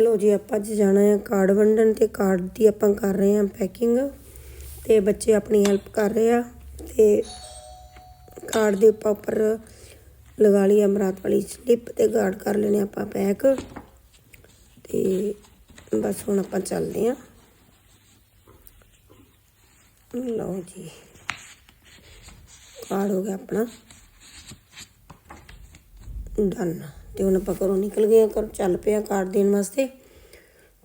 ਲੋ ਜੀ, ਆਪਾਂ ਅੱਜ ਜਾਣਾ ਹੈ ਕਾਰਡ ਵੰਡਣ ਤੇ ਕਾਰਡ ਦੀ ਆਪਾਂ ਕਰ ਰਹੇ ਹਾਂ ਪੈਕਿੰਗ ਤੇ ਬੱਚੇ ਆਪਣੀ ਹੈਲਪ ਕਰ ਰਹੇ ਆ ਤੇ ਕਾਰਡ ਦੇ ਉੱਪਰ ਉੱਪਰ ਲਗਾ ਲਈ ਅਮਰਾਤ ਵਾਲੀ ਸਲਿੱਪ ਤੇ ਕਾਰਡ ਕਰ ਲੈਣੇ ਆਪਾਂ ਪੈਕ ਤੇ ਬਸ ਹੁਣ ਆਪਾਂ ਚੱਲਦੇ ਹਾਂ ਲਓ ਜੀ, ਕਾਰਡ ਹੋ ਗਿਆ ਆਪਣਾ। ਡਨ ਤੇ ਹੁਣ ਆਪਾਂ ਘਰੋਂ ਨਿਕਲ ਗਏ ਆ ਘਰ ਚੱਲ ਪਿਆ ਕਾਰਡ ਦੇਣ ਵਾਸਤੇ।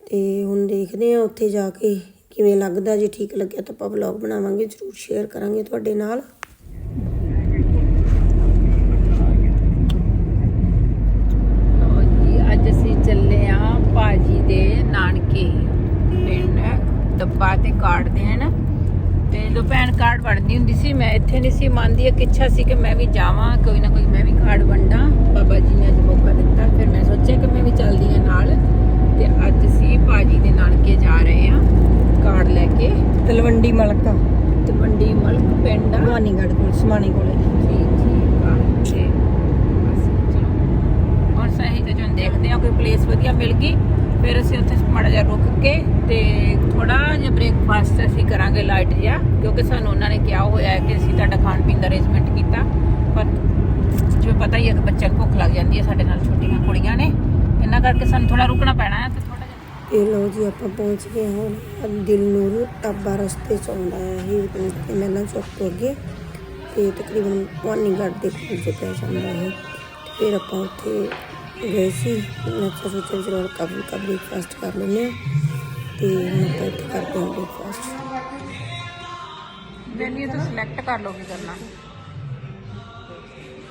ਤੇ ਹੁਣ ਦੇਖਦੇ ਆ ਉੱਥੇ ਜਾ ਕੇ ਕਿਵੇਂ ਲੱਗਦਾ, ਜੇ ਠੀਕ ਲੱਗਿਆ ਤਾਂ ਆਪਾਂ ਵਲੌਗ ਬਣਾਵਾਂਗੇ, ਜਰੂਰ ਸ਼ੇਅਰ ਕਰਾਂਗੇ ਤੁਹਾਡੇ ਨਾਲ। ਜੀ, ਅੱਜ ਅਸੀਂ ਚੱਲੇ ਆ ਭਾਜੀ ਦੇ ਨਾਨਕੇ ਪਿੰਡ, ਡੱਬਾ ਤੇ ਕਾਰਡ ਦੇਣ ਜਦੋਂ ਭੈਣ ਕਾਰਡ ਵੰਡਦੀ ਹੁੰਦੀ ਸੀ ਮੈਂ ਇੱਥੇ ਨਹੀਂ ਸੀ ਮੰਨਦੀ ਇੱਕ ਇੱਛਾ ਸੀ ਕਿ ਮੈਂ ਵੀ ਜਾਵਾਂ ਕੋਈ ਨਾ ਕੋਈ ਮੈਂ ਵੀ ਕਾਰਡ ਵੰਡਾਂ। ਬਾਬਾ ਜੀ ਨੇ ਅੱਜ ਮੌਕਾ ਦਿੱਤਾ ਫਿਰ ਮੈਂ ਸੋਚਿਆ ਕਿ ਮੈਂ ਵੀ ਚੱਲਦੀ ਹਾਂ ਨਾਲ। ਤੇ ਅੱਜ ਅਸੀਂ ਭਾਜੀ ਦੇ ਨਾਨਕੇ ਜਾ ਰਹੇ ਆ ਕਾਰਡ ਲੈ ਕੇ। ਤਲਵੰਡੀ ਮਲਕਾ। ਤੇ ਮੰਡੀ ਮਲਕ ਪਿੰਡ ਆ। ਮਾਨੀਗੜ ਕੋਲ ਸਮਾਣੇ ਕੋਲੇ। ਠੀਕ ਠੀਕ ਆ ਤੇ। ਚਲੋ ਹੁਣ ਸਹੀ ਤੇ ਜਦੋਂ ਦੇਖਦੇ ਆ ਕੋਈ ਪਲੇਸ ਵਧੀਆ ਮਿਲ ਗਈ। ਫਿਰ ਅਸੀਂ ਉੱਥੇ ਮਾੜਾ ਜਿਹਾ ਰੁਕ ਕੇ ਤੇ ਥੋੜਾ ਜਿਹਾ ਬ੍ਰੇਕਫਾਸਟ ਅਸੀਂ ਕਰਾਂਗੇ ਲਾਈਟ ਜਿਹਾ, ਕਿਉਂਕਿ ਸਾਨੂੰ ਉਹਨਾਂ ਨੇ ਕਿਹਾ ਹੋਇਆ ਹੈ ਕਿ ਅਸੀਂ ਤੁਹਾਡਾ ਖਾਣ ਪੀਣ ਦਾ ਅਰੇਂਜਮੈਂਟ ਕੀਤਾ। ਪਰ ਜਿਵੇਂ ਪਤਾ ਹੀ ਹੈ ਕਿ ਬੱਚਿਆਂ ਨੂੰ ਭੁੱਖ ਲੱਗ ਜਾਂਦੀ ਹੈ, ਸਾਡੇ ਨਾਲ ਛੋਟੀਆਂ ਕੁੜੀਆਂ ਨੇ, ਇਹਨਾਂ ਕਰਕੇ ਸਾਨੂੰ ਥੋੜਾ ਰੁਕਣਾ ਪੈਣਾ ਹੈ ਤੇ ਥੋੜਾ ਜਿਹਾ ਇਹ ਲੋ ਜੀ, ਆਪਾਂ ਪਹੁੰਚ ਗਏ ਹਾਂ। ਦਿਲ ਦਿਲਨੂਰ ਢਾਬਾ ਰਸਤੇ ਚ ਆਉਂਦਾ ਹੈ ਇਹ ਤੇ ਮਹਿਲਾ ਚੌਕ ਤੋਂ ਅੱਗੇ। ਤੇ ਤਕਰੀਬਨ ਵਾਨੀਗੜ ਦੇ ਕੋਲ ਜੇ ਪੈ ਜਾਂਦਾ ਹੈ। ਫਿਰ ਆਪਾਂ ਉੱਥੇ ਗਏ ਸੀ। ਮੈਂ ਤਾਂ ਸੋਚਿਆ ਚਲੋ ਕਬਲ ਕਬਲ ਫਾਸਟ ਕਰ ਲੈਂਦੇ ਹਾਂ। ਤੇ ਹੁਣ ਆਪਾਂ ਇੱਥੇ ਕਰਦੇ ਹਾਂ ਬ੍ਰੇਕਫਾਸਟ ਮੈਨੂੰ ਤਾਂ ਸਿਲੈਕਟ ਕਰ ਲਓ ਕਰਨਾ।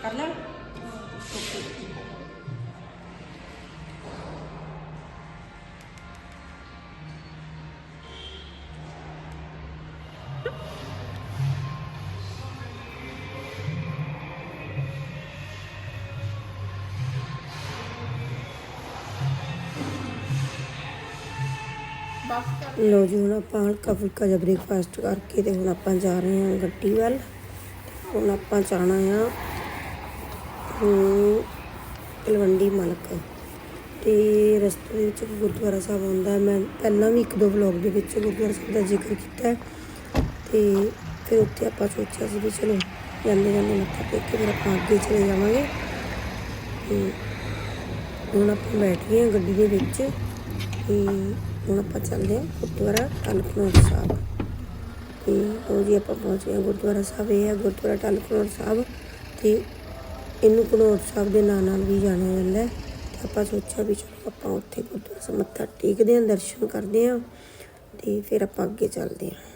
ਕਰ ਲੈ। ਲੋ ਜੀ, ਹੁਣ ਆਪਾਂ ਹਲਕਾ ਫੁਲਕਾ ਜਿਹਾ ਬ੍ਰੇਕਫਾਸਟ ਕਰਕੇ ਤੇ ਹੁਣ ਆਪਾਂ ਜਾ ਰਹੇ ਹਾਂ ਗੱਡੀ ਵੱਲ। ਹੁਣ ਆਪਾਂ ਜਾਣਾ ਆ ਤਲਵੰਡੀ ਮਲਕ। ਤੇ ਰਸਤੇ ਦੇ ਵਿੱਚ ਗੁਰਦੁਆਰਾ ਸਾਹਿਬ ਆਉਂਦਾ ਮੈਂ ਪਹਿਲਾਂ ਵੀ ਇੱਕ ਦੋ ਵਲੌਗ ਦੇ ਵਿੱਚ ਗੁਰਦੁਆਰਾ ਸਾਹਿਬ ਦਾ ਜ਼ਿਕਰ ਕੀਤਾ ਹੈ। ਤੇ ਫਿਰ ਉੱਥੇ ਆਪਾਂ ਸੋਚਿਆ ਸੀ ਵੀ ਚਲੋ ਜਾਂਦੇ ਜਾਂਦੇ ਮੱਥਾ ਟੇਕ ਕੇ ਫਿਰ ਆਪਾਂ ਅੱਗੇ ਚਲੇ ਜਾਵਾਂਗੇ। ਤੇ ਹੁਣ ਆਪਾਂ ਬੈਠ ਗਏ ਹਾਂ ਗੱਡੀ ਦੇ ਵਿੱਚ। ਤੇ ਹੁਣ ਆਪਾਂ ਚੱਲਦੇ ਹਾਂ ਗੁਰਦੁਆਰਾ ਟਲਕਨੋਰ ਸਾਹਿਬ। ਤੇ ਉਹ ਜੀ ਆਪਾਂ ਪਹੁੰਚ ਗਏ ਹਾਂ ਗੁਰਦੁਆਰਾ ਸਾਹਿਬ। ਇਹ ਹੈ ਗੁਰਦੁਆਰਾ ਟਲਕਨੋਰ ਸਾਹਿਬ ਤੇ ਇਹਨੂੰ ਕਨੌਰ ਸਾਹਿਬ ਦੇ ਨਾਂ ਨਾਲ ਵੀ ਜਾਣਿਆ ਜਾਂਦਾ ਹੈ। ਤੇ ਆਪਾਂ ਸੋਚਿਆ ਵੀ ਚਲੋ ਆਪਾਂ ਉੱਥੇ ਗੁਰਦੁਆਰਾ ਸਾਹਿਬ ਮੱਥਾ ਟੇਕਦੇ ਹਾਂ, ਦਰਸ਼ਨ ਕਰਦੇ ਹਾਂ ਤੇ ਫਿਰ ਆਪਾਂ ਅੱਗੇ ਚੱਲਦੇ ਹਾਂ।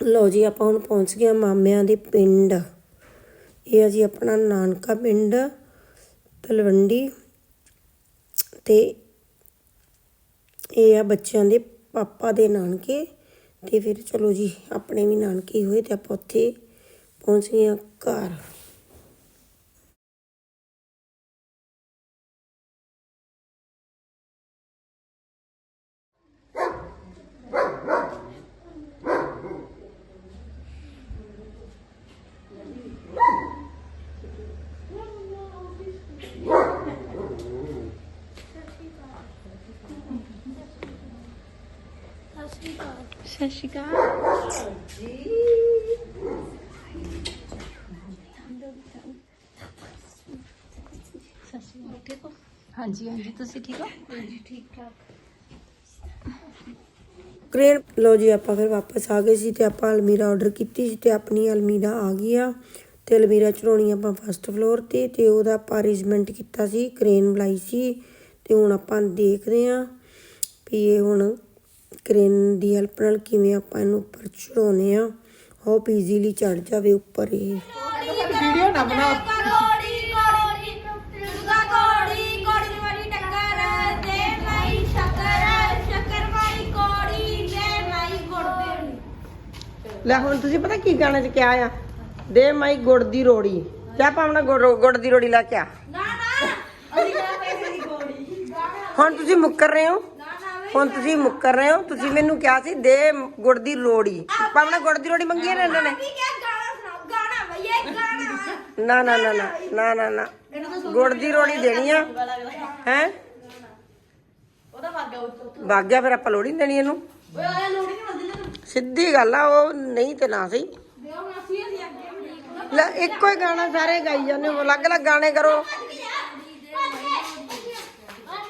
ਲਓ ਜੀ, ਆਪਾਂ ਹੁਣ ਪਹੁੰਚ ਗਏ ਹਾਂ ਮਾਮਿਆਂ ਦੇ ਪਿੰਡ। ਇਹ ਹੈ ਜੀ ਆਪਣਾ ਨਾਨਕਾ ਪਿੰਡ, ਤਲਵੰਡੀ। ਤੇ ਇਹ ਆ ਬੱਚਿਆਂ ਦੇ ਪਾਪਾ ਦੇ ਨਾਨਕੇ। ਤੇ ਫਿਰ ਚਲੋ ਜੀ, ਆਪਣੇ ਵੀ ਨਾਨਕੇ ਹੋਏ ਤੇ ਆਪਾਂ ਉੱਥੇ ਪਹੁੰਚ ਗਏ ਹਾਂ ਘਰ। ਸਤਿ ਸ਼੍ਰੀ ਅਕਾਲ। ਹਾਂਜੀ ਹਾਂਜੀ ਤੁਸੀਂ ਠੀਕ ਹੋ? ਕ੍ਰੇਨ ਲੋ ਜੀ ਆਪਾਂ ਫਿਰ ਵਾਪਸ ਆ ਗਏ ਸੀ ਤੇ ਆਪਾਂ ਅਲਮੀਰਾ ਆਰਡਰ ਕੀਤੀ ਸੀ ਤੇ ਆਪਣੀ ਅਲਮੀਰਾ ਆ ਗਈ ਆ। ਤੇ ਅਲਮੀਰਾ ਚੜਾਉਣੀ ਆਪਾਂ ਫਸਟ ਫਲੋਰ ਤੇ ਤੇ ਉਹਦਾ ਆਪਾਂ ਅਰੇਂਜਮੈਂਟ ਕੀਤਾ ਸੀ ਕ੍ਰੇਨ ਬੁਲਾਈ ਸੀ ਤੇ ਹੁਣ ਆਪਾਂ ਦੇਖਦੇ ਆ ਵੀ ਇਹ ਹੁਣ ਕਰੇਨ ਦੀ ਹੈਲਪ ਨਾਲ ਕਿਵੇਂ ਆਪਾਂ ਇਹਨੂੰ ਉੱਪਰ ਚੜਾਉਨੇ ਆ ਹੋਪ ਈਜ਼ੀਲੀ ਚੜ ਜਾਵੇ ਉੱਪਰ ਇਹ ਵੀਡੀਓ ਨਾ ਬਣਾਓ ਲੈ ਹੁਣ ਤੁਸੀਂ ਪਤਾ ਕੀ ਗਾਣੇ 'ਚ ਕਿਹਾ ਆ? ਦੇ ਮਾਈ ਗੁੜ ਦੀ ਰੋੜੀ। ਕਿਆ ਪਾਵਣਾ ਗੁੜ ਦੀ ਰੋੜੀ ਲੈ ਕੇ ਆ। ਨਾ ਨਾ ਅਸੀਂ ਲੈ ਪੈਸੇ ਦੀ ਗੋੜੀ ਹੁਣ ਤੁਸੀਂ ਮੁੱਕਰ ਰਹੇ ਹੋ? ਹੁਣ ਤੁਸੀਂ ਮੁੱਕਰ ਰਹੇ ਹੋ ਤੁਸੀਂ ਮੈਨੂੰ ਕਿਹਾ ਸੀ ਦੇ ਗੁੜ ਦੀ ਰੋੜੀ ਪਾਵਣਾ ਗੁੜ ਦੀ ਰੋੜੀ ਮੰਗੀ ਹੈ ਨਾ ਇਹਨਾਂ ਨੇ? ਨਾ ਨਾ ਨਾ ਨਾ ਨਾ ਨਾ ਨਾ। ਗੁੜ ਦੀ ਰੋੜੀ ਦੇਣੀ ਆ। ਹੈ? ਉਹਦਾ ਉੱਤੋਂ ਵਗ ਗਿਆ ਫਿਰ ਆਪਾਂ ਲੋੜੀ ਨੀ ਦੇਣੀ ਇਹਨੂੰ? ਓਏ ਆਇਆ ਲੋੜੀ ਨਹੀਂ ਮੰਦੀ ਨਾ ਸਿੱਧੀ ਗੱਲ ਆ ਉਹ ਨਹੀਂ ਤੇ ਨਾ ਸਹੀ। ਦਿਓ ਮਾਸੀ ਲੈ ਇੱਕੋ ਹੀ ਗਾਣਾ ਸਾਰੇ ਗਾਈ ਜਾਂਦੇ ਹੋ ਅਲੱਗ ਅਲੱਗ ਗਾਣੇ ਕਰੋ।